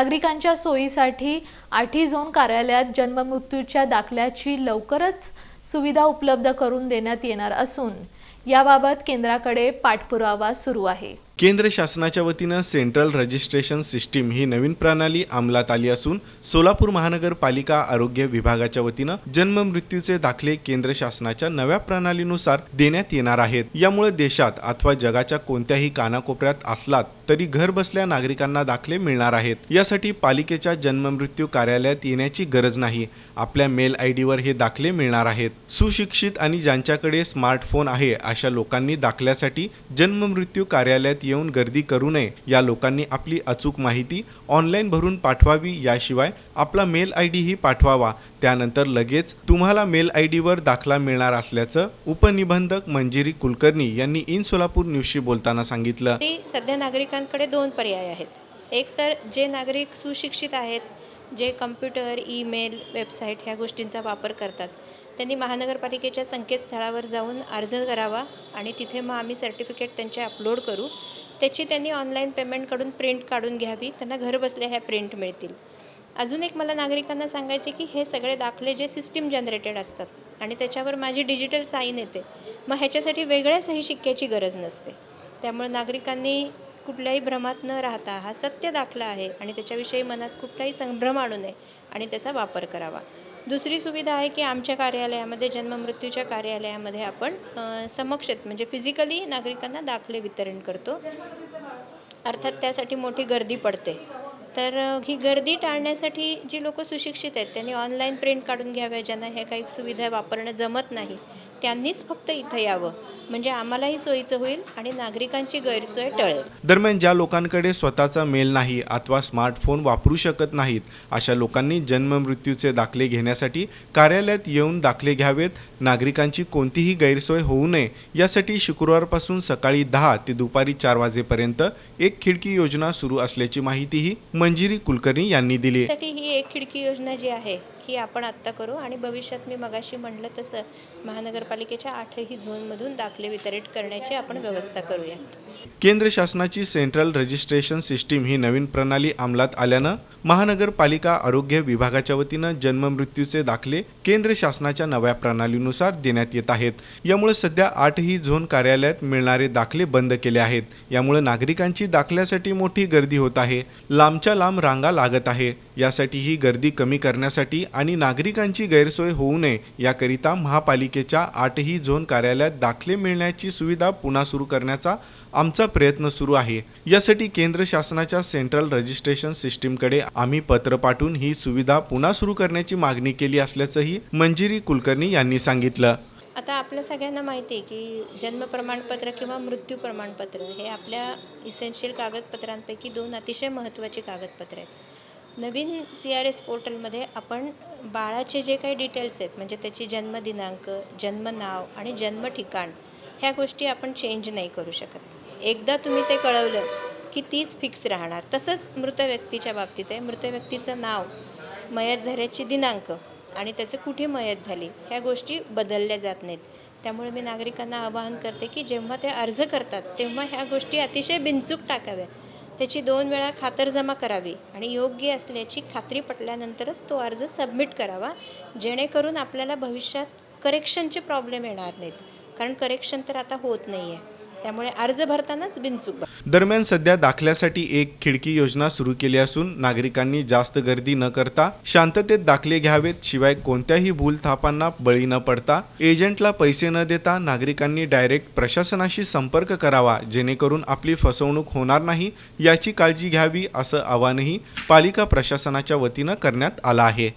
नागरिकांच्या सोयीसाठी आठी झोन कार्यालयात जन्ममृत्यूच्या दाखल्याची लवकरच सुविधा उपलब्ध करून देण्यात येणार असून याबाबत केंद्राकडे पाठपुरावा सुरू आहे. केंद्र शासनाच्या वतीनं सेंट्रल रजिस्ट्रेशन सिस्टीम ही नवीन प्रणाली अंमलात आली असून सोलापूर महानगरपालिका आरोग्य विभागाच्या वतीनं जन्म मृत्यूचे दाखले केंद्र शासनाच्या नव्या प्रणालीनुसार देण्यात येणार आहेत. यामुळे देशात अथवा जगाच्या कोणत्याही कानाकोपऱ्यात असलात तरी घर बसल्या नागरिकांना दाखले मिळणार आहेत. यासाठी पालिकेच्या जन्ममृत्यू कार्यालयात येण्याची गरज नाही. आपल्या मेल आय डीवर हे दाखले मिळणार आहेत. सुशिक्षित आणि ज्यांच्याकडे स्मार्टफोन आहे अशा लोकांनी दाखल्यासाठी जन्ममृत्यू कार्यालयात येऊन गर्दी करू नये. या लोकांनी आपली अचूक माहिती ऑनलाईन भरून पाठवावी. याशिवाय आपला मेल आय डीही पाठवावा. त्यानंतर लगेच तुम्हाला मेल आय डीवर दाखला मिळणार असल्याचं उपनिबंधक मंजिरी कुलकर्णी यांनी इन सोलापूर न्यूजशी बोलताना सांगितलं. सध्या नागरिकांकडे दोन पर्याय आहेत. एक तर जे नागरिक सुशिक्षित आहेत जे कम्प्युटर ईमेल वेबसाईट ह्या गोष्टींचा वापर करतात त्यांनी महानगरपालिकेच्या संकेतस्थळावर जाऊन अर्ज करावा आणि तिथे मग आम्ही सर्टिफिकेट त्यांचे अपलोड करू. त्याची त्यांनी ऑनलाईन पेमेंटकडून प्रिंट काढून घ्यावी. त्यांना घरबसल्या ह्या प्रिंट मिळतील. अजून एक मला नागरिकांना सांगायचे की हे सगळे दाखले जे सिस्टीम जनरेटेड असतात आणि त्याच्यावर माझी डिजिटल साईन येते मग ह्याच्यासाठी वेगळ्या सही शिक्क्याची गरज नसते. त्यामुळे नागरिकांनी कुठल्याही भ्रमात न राहता हा सत्य दाखला आहे आणि त्याच्याविषयी मनात कुठलाही संभ्रम आणू नये आणि त्याचा वापर करावा. दुसरी सुविधा आहे की आमच्या कार्यालयामध्ये जन्ममृत्यूच्या कार्यालयामध्ये आपण समक्षेत म्हणजे फिजिकली नागरिकांना दाखले वितरण करतो. अर्थात त्यासाठी मोठी गर्दी पडते. तर ही गर्दी टाळण्यासाठी जी लोक सुशिक्षित आहेत त्यांनी ऑनलाईन प्रिंट काढून घ्याव्या ज्यांना ह्या काही सुविधा वापरणं जमत नाही त्यांनीच फक्त इथं यावं. म्हणजे आम्हालाही सोयीचं होईल आणि नागरिकांची गैरसोय टळेल. दरम्यान ज्या लोकांकडे स्वतःचा मेल नाही अथवा स्मार्टफोन वापरू शकत नाहीत अशा लोकांनी जन्ममृत्यूचे दाखले घेण्यासाठी कार्यालयात येऊन दाखले घ्यावेत. नागरिकांची कोणतीही गैरसोय होऊ नये यासाठी शुक्रवारपासून सकाळी दहा ते दुपारी चार वाजेपर्यंत एक खिडकी योजना सुरू असल्याची माहितीही मंजिरी कुलकर्णी यांनी दिली. ही एक खिडकी योजना जी आहे ही आपण आत्ता करू आणि भविष्यात मी मगाशी म्हणलं तसं महानगरपालिकेच्या आठही झोनमधून दाखले वितरित करण्याची आपण व्यवस्था करूया केंद्र शासनाची सेंट्रल रजिस्ट्रेशन सिस्टीम ही नवीन प्रणाली अंमलात आल्यानं महानगरपालिका आरोग्य विभागाच्या वतीनं जन्ममृत्यूचे दाखले केंद्र शासनाच्या नव्या प्रणालीनुसार देण्यात येत आहेत. यामुळे सध्या आठही झोन कार्यालयात मिळणारे दाखले बंद केले आहेत. यामुळे नागरिकांची दाखल्यासाठी मोठी गर्दी होत आहे. लांबच्या लांब रांगा लागत आहे. यासाठी ही गर्दी कमी करण्यासाठी आणि नागरिकांची गैरसोय होऊ नये याकरिता महापालिकेच्या आठही झोन कार्यालयात दाखले मिळण्याची सुविधा पुन्हा सुरू करण्याचा आम आमचा प्रयत्न सुरू आहे. यासाठी केंद्र शासनाच्या सेंट्रल रजिस्ट्रेशन सिस्टीमकडे आम्ही पत्र पाठवून ही सुविधा पुन्हा सुरू करण्याची मागणी केली असल्याचंही मंजिरी कुलकर्णी यांनी सांगितलं. आता आपल्या सगळ्यांना माहिती आहे की जन्म प्रमाणपत्र किंवा मृत्यू प्रमाणपत्र हे आपल्या इसेन्शियल कागदपत्रांपैकी दोन अतिशय महत्त्वाची कागदपत्रे आहेत. नवीन सी आर एस पोर्टलमध्ये आपण बाळाचे जे काही डिटेल्स आहेत म्हणजे त्याची जन्मदिनांक जन्म नाव आणि जन्म ठिकाण ह्या गोष्टी आपण चेंज नाही करू शकत. एकदा तुम्ही ते कळवलं की तीच फिक्स राहणार. तसंच मृत व्यक्तीच्या बाबतीत आहे. मृत व्यक्तीचं नाव मयत झाल्याची दिनांक आणि त्याचं कुठे मयत झाली ह्या गोष्टी बदलल्या जात नाहीत. त्यामुळे मी नागरिकांना आवाहन करते की जेव्हा ते अर्ज करतात तेव्हा ह्या गोष्टी अतिशय बिनचूक टाकाव्या. त्याची दोन वेळा खातरजमा करावी आणि योग्य असल्याची खात्री पटल्यानंतरच तो अर्ज सबमिट करावा जेणेकरून आपल्याला भविष्यात करेक्शनचे प्रॉब्लेम येणार नाहीत. कारण करेक्शन तर आता होत नाही आहे त्यामुळे अर्ज भरतानाच बिनचूक दरम्यान सध्या दाखल्यासाठी एक खिडकी योजना सुरू केली असून नागरिकांनी जास्त गर्दी न करता शांततेत दाखले घ्यावेत शिवाय कोणत्याही भूलथापांना बळी न पडता एजंटला पैसे न देता नागरिकांनी डायरेक्ट प्रशासनाशी संपर्क करावा जेणेकरून आपली फसवणूक होणार नाही याची काळजी घ्यावी असं आवाहनही पालिका प्रशासनाच्या वतीनं करण्यात आलं आहे.